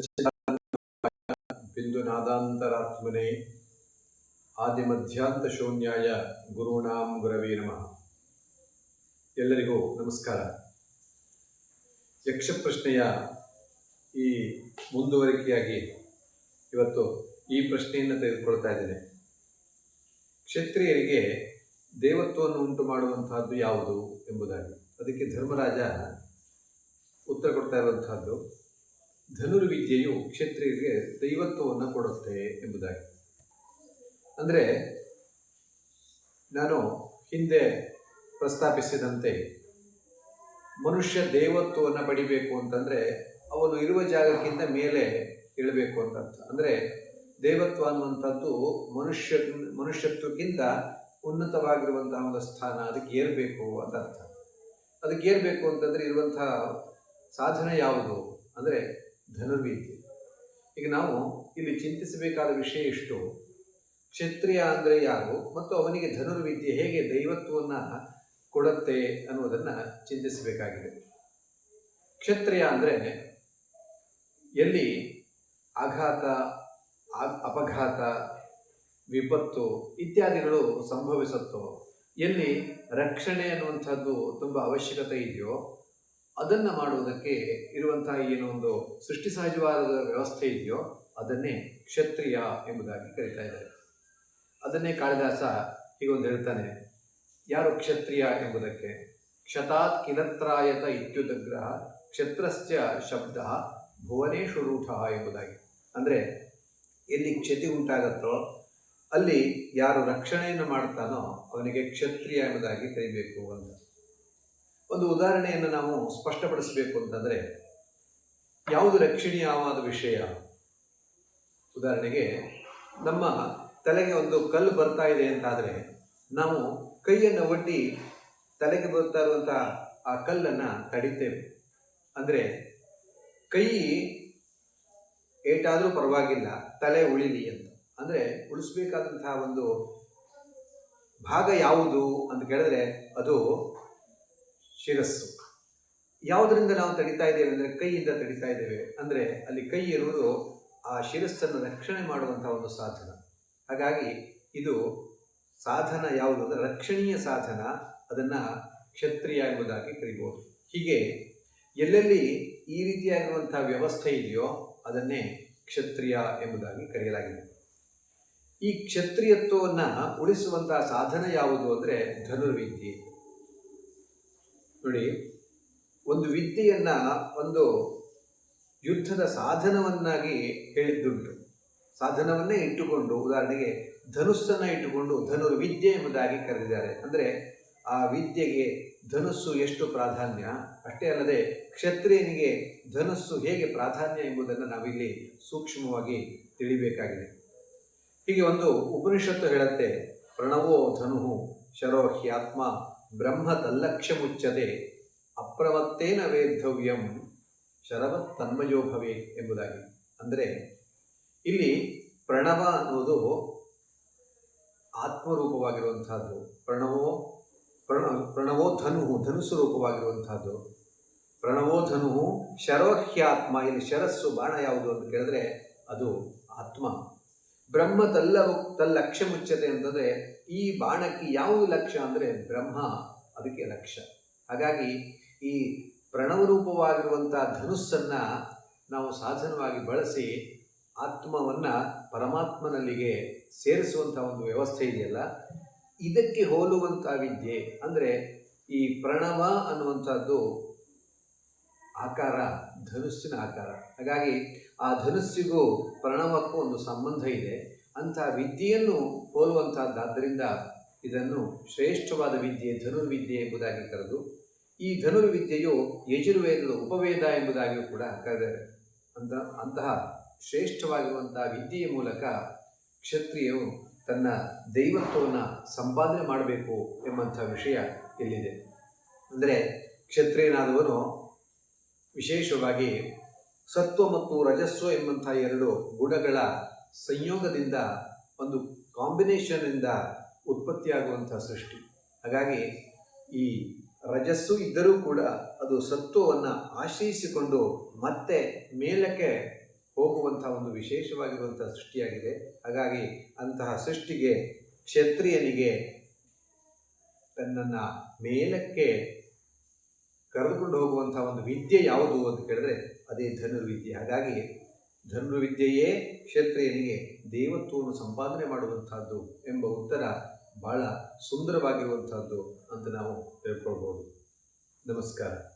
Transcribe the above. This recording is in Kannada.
ಬಿಂದು ಆದಿ ಮಧ್ಯಾಂತ ಶೂನ್ಯಾಯ ಗುರುಣಾಂ ಗುರವೇ ನಮಃ. ಎಲ್ಲರಿಗೂ ನಮಸ್ಕಾರ. ಯಕ್ಷಪ್ರಶ್ನೆಯ ಈ ಮುಂದುವರಿಕೆಯಾಗಿ ಇವತ್ತು ಈ ಪ್ರಶ್ನೆಯನ್ನು ತೆಗೆದುಕೊಳ್ತಾ ಇದ್ದೇನೆ. ಕ್ಷತ್ರಿಯರಿಗೆ ದೇವತ್ವವನ್ನು ಉಂಟು ಮಾಡುವಂತಹದ್ದು ಯಾವುದು ಎಂಬುದಾಗಿ. ಅದಕ್ಕೆ ಧರ್ಮರಾಜ ಉತ್ತರ ಕೊಡ್ತಾ ಇರುವಂತಹದ್ದು. ಧನುರ್ವಿದ್ಯೆಯು ಕ್ಷತ್ರಿಯರಿಗೆ ದೈವತ್ವವನ್ನು ಕೊಡುತ್ತೆ ಎಂಬುದಾಗಿ. ಅಂದರೆ, ನಾನು ಹಿಂದೆ ಪ್ರಸ್ತಾಪಿಸಿದಂತೆ ಮನುಷ್ಯ ದೇವತ್ವವನ್ನು ಪಡಿಬೇಕು ಅಂತಂದರೆ, ಅವನು ಇರುವ ಜಾಗಕ್ಕಿಂತ ಮೇಲೆ ಇಳಬೇಕು ಅಂತ ಅಂದರೆ, ದೇವತ್ವ ಅನ್ನುವಂಥದ್ದು ಮನುಷ್ಯ, ಮನುಷ್ಯತ್ವಕ್ಕಿಂತ ಉನ್ನತವಾಗಿರುವಂತಹ ಒಂದು ಸ್ಥಾನ ಅದಕ್ಕೆ ಏರಬೇಕು ಅಂತ ಅರ್ಥ ಅದಕ್ಕೆ ಏರಬೇಕು ಅಂತಂದರೆ ಇರುವಂತಹ ಸಾಧನೆ ಯಾವುದು? ಅಂದರೆ ಧನುರ್ವಿದ್ಯೆ. ಈಗ ನಾವು ಇಲ್ಲಿ ಚಿಂತಿಸಬೇಕಾದ ವಿಷಯ ಇಷ್ಟು ಕ್ಷತ್ರಿಯ ಅಂದರೆ ಯಾರು? ಮತ್ತು ಅವನಿಗೆ ಧನುರ್ವಿದ್ಯೆ ಹೇಗೆ ದೈವತ್ವವನ್ನು ಕೊಡುತ್ತೆ ಅನ್ನುವುದನ್ನು ಚಿಂತಿಸಬೇಕಾಗಿದೆ. ಕ್ಷತ್ರಿಯ ಅಂದರೆ ಎಲ್ಲಿ ಆಘಾತ ಅಪಘಾತ, ವಿಪತ್ತು ಇತ್ಯಾದಿಗಳು ಸಂಭವಿಸುತ್ತೋ, ಎಲ್ಲಿ ರಕ್ಷಣೆ ಅನ್ನುವಂಥದ್ದು ತುಂಬ ಅವಶ್ಯಕತೆ ಇದೆಯೋ ಅದನ್ನು ಮಾಡುವುದಕ್ಕೆ ಇರುವಂತಹ ಏನೊಂದು ಸೃಷ್ಟಿ ಸಹಜವಾದ ವ್ಯವಸ್ಥೆ ಇದೆಯೋ ಅದನ್ನೇ ಕ್ಷತ್ರಿಯ ಎಂಬುದಾಗಿ ಕರೀತಾ ಇದ್ದಾರೆ. ಅದನ್ನೇ ಕಾಳಿದಾಸ ಹೀಗೊಂದು ಹೇಳ್ತಾನೆ, ಯಾರು ಕ್ಷತ್ರಿಯ ಎಂಬುದಕ್ಕೆ? ಕ್ಷತಾತ್ ಕಿಲತ್ರಾಯತ ಇತ್ಯುದಗ್ರಹ, ಕ್ಷತ್ರಸ್ಯ ಶಬ್ದ ಭುವನೇಶು ರೂಢ ಎಂಬುದಾಗಿ. ಅಂದರೆ ಎಲ್ಲಿ ಕ್ಷತಿ ಉಂಟಾಗತ್ತೋ ಅಲ್ಲಿ ಯಾರು ರಕ್ಷಣೆಯನ್ನು ಮಾಡ್ತಾನೋ ಅವನಿಗೆ ಕ್ಷತ್ರಿಯ ಎಂಬುದಾಗಿ ಕರಿಬೇಕು ಅಂತ. ಒಂದು ಉದಾಹರಣೆಯನ್ನು ನಾವು ಸ್ಪಷ್ಟಪಡಿಸಬೇಕು ಅಂತಂದರೆ, ಯಾವುದು ರಕ್ಷಣೀಯವಾದ ವಿಷಯ? ಉದಾಹರಣೆಗೆ, ನಮ್ಮ ತಲೆಗೆ ಒಂದು ಕಲ್ಲು ಬರ್ತಾ ಇದೆ ಅಂತಾದರೆ, ನಾವು ಕೈಯನ್ನು ಒಡ್ಡಿ ತಲೆಗೆ ಬರ್ತಾ ಇರುವಂಥ ಆ ಕಲ್ಲನ್ನು ತಡಿತೇವೆ. ಅಂದರೆ, ಕೈ ಏಟಾದರೂ ಪರವಾಗಿಲ್ಲ, ತಲೆ ಉಳಿಲಿ ಅಂತ. ಅಂದರೆ, ಉಳಿಸ್ಬೇಕಾದಂತಹ ಒಂದು ಭಾಗ ಯಾವುದು ಅಂತ ಕೇಳಿದ್ರೆ, ಅದು ಶಿರಸ್ಸು. ಯಾವುದರಿಂದ ನಾವು ತಡಿತಾ ಇದ್ದೇವೆ ಅಂದರೆ ಕೈಯಿಂದ ತಡಿತಾ ಇದ್ದೇವೆ ಅಂದರೆ ಅಲ್ಲಿ ಕೈ ಇರುವುದು ಆ ಶಿರಸ್ಸನ್ನು ರಕ್ಷಣೆ ಮಾಡುವಂಥ ಒಂದು ಸಾಧನ. ಹಾಗಾಗಿ ಇದು ಸಾಧನ ಯಾವುದು ಅಂದರೆ ರಕ್ಷಣೀಯ ಸಾಧನ, ಅದನ್ನು ಕ್ಷತ್ರಿಯ ಎಂಬುದಾಗಿ ಕರಿಬೋದು. ಹೀಗೆ ಎಲ್ಲೆಲ್ಲಿ ಈ ರೀತಿಯಾಗಿರುವಂಥ ವ್ಯವಸ್ಥೆ ಇದೆಯೋ ಅದನ್ನೇ ಕ್ಷತ್ರಿಯ ಎಂಬುದಾಗಿ ಕರೆಯಲಾಗಿದೆ. ಈ ಕ್ಷತ್ರಿಯತ್ವವನ್ನು ಉಳಿಸುವಂಥ ಸಾಧನ ಯಾವುದು ಅಂದರೆ ಧನುರ್ವಿದ್ಯೆ. ನೋಡಿ, ಒಂದು ವಿದ್ಯೆಯನ್ನು, ಒಂದು ಯುದ್ಧದ ಸಾಧನವನ್ನಾಗಿ ಹೇಳಿದ್ದುಂಟು. ಸಾಧನವನ್ನೇ ಇಟ್ಟುಕೊಂಡು, ಉದಾಹರಣೆಗೆ ಧನುಸ್ಸನ್ನು ಇಟ್ಟುಕೊಂಡು ಧನುರ್ವಿದ್ಯೆ ಎಂಬುದಾಗಿ ಕರೆದಿದ್ದಾರೆ. ಅಂದರೆ ಆ ವಿದ್ಯೆಗೆ ಧನುಸ್ಸು ಎಷ್ಟು ಪ್ರಾಧಾನ್ಯ? ಅಷ್ಟೇ ಅಲ್ಲದೆ ಕ್ಷತ್ರಿಯನಿಗೆ ಧನುಸ್ಸು ಹೇಗೆ ಪ್ರಾಧಾನ್ಯ ಎಂಬುದನ್ನು ನಾವಿಲ್ಲಿ ಸೂಕ್ಷ್ಮವಾಗಿ ತಿಳಿಬೇಕಾಗಿದೆ. ಹೀಗೆ ಒಂದು ಉಪನಿಷತ್ತು ಹೇಳುತ್ತೆ, ಪ್ರಣವೋ ಧನು ಶರೋ ಹ್ಯಾತ್ಮ ಬ್ರಹ್ಮ ತಲ್ಲಕ್ಷ್ಯ ಮುಚ್ಚದೆ ಅಪ್ರವತ್ತೇನ ವೇದ್ಧವ್ಯಂ ಶರವತ್ ತನ್ಮಯೋ ಭವೆ ಎಂಬುದಾಗಿ. ಅಂದರೆ ಇಲ್ಲಿ ಪ್ರಣವ ಅನ್ನೋದು ಆತ್ಮರೂಪವಾಗಿರುವಂತಹದ್ದು ಪ್ರಣವೋ ಪ್ರಣ ಪ್ರಣವೋ ಧನು, ಧನುಸ್ಸು ರೂಪವಾಗಿರುವಂತಹದ್ದು ಪ್ರಣವೋ ಧನು ಶರೋಹ್ಯಾತ್ಮ ಇಲ್ಲಿ ಶರಸ್ಸು ಬಾಣ ಯಾವುದು ಅಂತ ಕೇಳಿದ್ರೆ ಅದು ಆತ್ಮ. ಬ್ರಹ್ಮ ತಲ್ಲ ತಲ್ಲ ಲಕ್ಷ್ಯ ಮುಚ್ಚತೆ ಅಂತಂದರೆ ಈ ಬಾಣಕ್ಕೆ ಯಾವುದು ಲಕ್ಷ್ಯ ಅಂದರೆ ಬ್ರಹ್ಮ, ಅದಕ್ಕೆ ಲಕ್ಷ್ಯ ಹಾಗಾಗಿ ಈ ಪ್ರಣವರೂಪವಾಗಿರುವಂಥ ಧನುಸ್ಸನ್ನು ನಾವು ಸಾಧನವಾಗಿ ಬಳಸಿ ಆತ್ಮವನ್ನು ಪರಮಾತ್ಮನಲ್ಲಿಗೆ ಸೇರಿಸುವಂಥ ಒಂದು ವ್ಯವಸ್ಥೆ ಇದೆಯಲ್ಲ, ಇದಕ್ಕೆ ಹೋಲುವಂಥ ವಿದ್ಯೆ ಅಂದರೆ ಈ ಪ್ರಣವ ಅನ್ನುವಂಥದ್ದು ಆಕಾರ, ಧನುಸ್ಸಿನ ಆಕಾರ. ಹಾಗಾಗಿ ಆ ಧನುಸ್ಸಿಗೂ ಪ್ರಣವಕ್ಕೂ ಒಂದು ಸಂಬಂಧ ಇದೆ. ಅಂಥ ವಿದ್ಯೆಯನ್ನು ಹೋಲುವಂಥದ್ದಾದ್ದರಿಂದ ಇದನ್ನು ಶ್ರೇಷ್ಠವಾದ ವಿದ್ಯೆ ಧನುರ್ವಿದ್ಯೆ ಎಂಬುದಾಗಿ ಕರೆದು, ಈ ಧನುರ್ವಿದ್ಯೆಯು ಯಜುರ್ವೇದದ ಉಪವೇದ ಎಂಬುದಾಗಿಯೂ ಕೂಡ ಕರೆದರೆ. ಅಂತ ಅಂತಹ ಶ್ರೇಷ್ಠವಾಗಿರುವಂತಹ ವಿದ್ಯೆಯ ಮೂಲಕ ಕ್ಷತ್ರಿಯವು ತನ್ನ ದೈವತ್ವವನ್ನು ಸಂಪಾದನೆ ಮಾಡಬೇಕು ಎಂಬಂಥ ವಿಷಯ ಇಲ್ಲಿದೆ. ಅಂದರೆ ಕ್ಷತ್ರಿಯನಾದವನು ವಿಶೇಷವಾಗಿ ಸತ್ವ ಮತ್ತು ರಜಸ್ವ ಎಂಬಂಥ ಎರಡು ಗುಣಗಳ ಸಂಯೋಗದಿಂದ ಒಂದು ಕಾಂಬಿನೇಷನ್ನಿಂದ ಉತ್ಪತ್ತಿಯಾಗುವಂಥ ಸೃಷ್ಟಿ. ಹಾಗಾಗಿ ಈ ರಜಸ್ಸು ಇದ್ದರೂ ಕೂಡ ಅದು ಸತ್ವವನ್ನು ಆಶ್ರಯಿಸಿಕೊಂಡು ಮತ್ತೆ ಮೇಲಕ್ಕೆ ಹೋಗುವಂಥ ಒಂದು ವಿಶೇಷವಾಗಿರುವಂಥ ಸೃಷ್ಟಿಯಾಗಿದೆ. ಹಾಗಾಗಿ ಅಂತಹ ಸೃಷ್ಟಿಗೆ ಕ್ಷತ್ರಿಯನಿಗೆ ತನ್ನನ್ನು ಮೇಲಕ್ಕೆ ಕರೆದುಕೊಂಡು ಹೋಗುವಂಥ ಒಂದು ವಿದ್ಯೆ ಯಾವುದು ಅಂತ ಕೇಳಿದ್ರೆ ಅದೇ ಧನುರ್ವಿದ್ಯೆ. ಹಾಗಾಗಿ ಧನುರ್ವಿದ್ಯೆಯೇ ಕ್ಷತ್ರಿಯನಿಗೆ ದೇವತ್ವವನ್ನು ಸಂಪಾದನೆ ಮಾಡುವಂಥದ್ದು ಎಂಬ ಉತ್ತರ ಬಹಳ ಸುಂದರವಾಗಿರುವಂಥದ್ದು ಅಂತ ನಾವು ತಿಳ್ಕೊಳ್ಬೋದು ನಮಸ್ಕಾರ.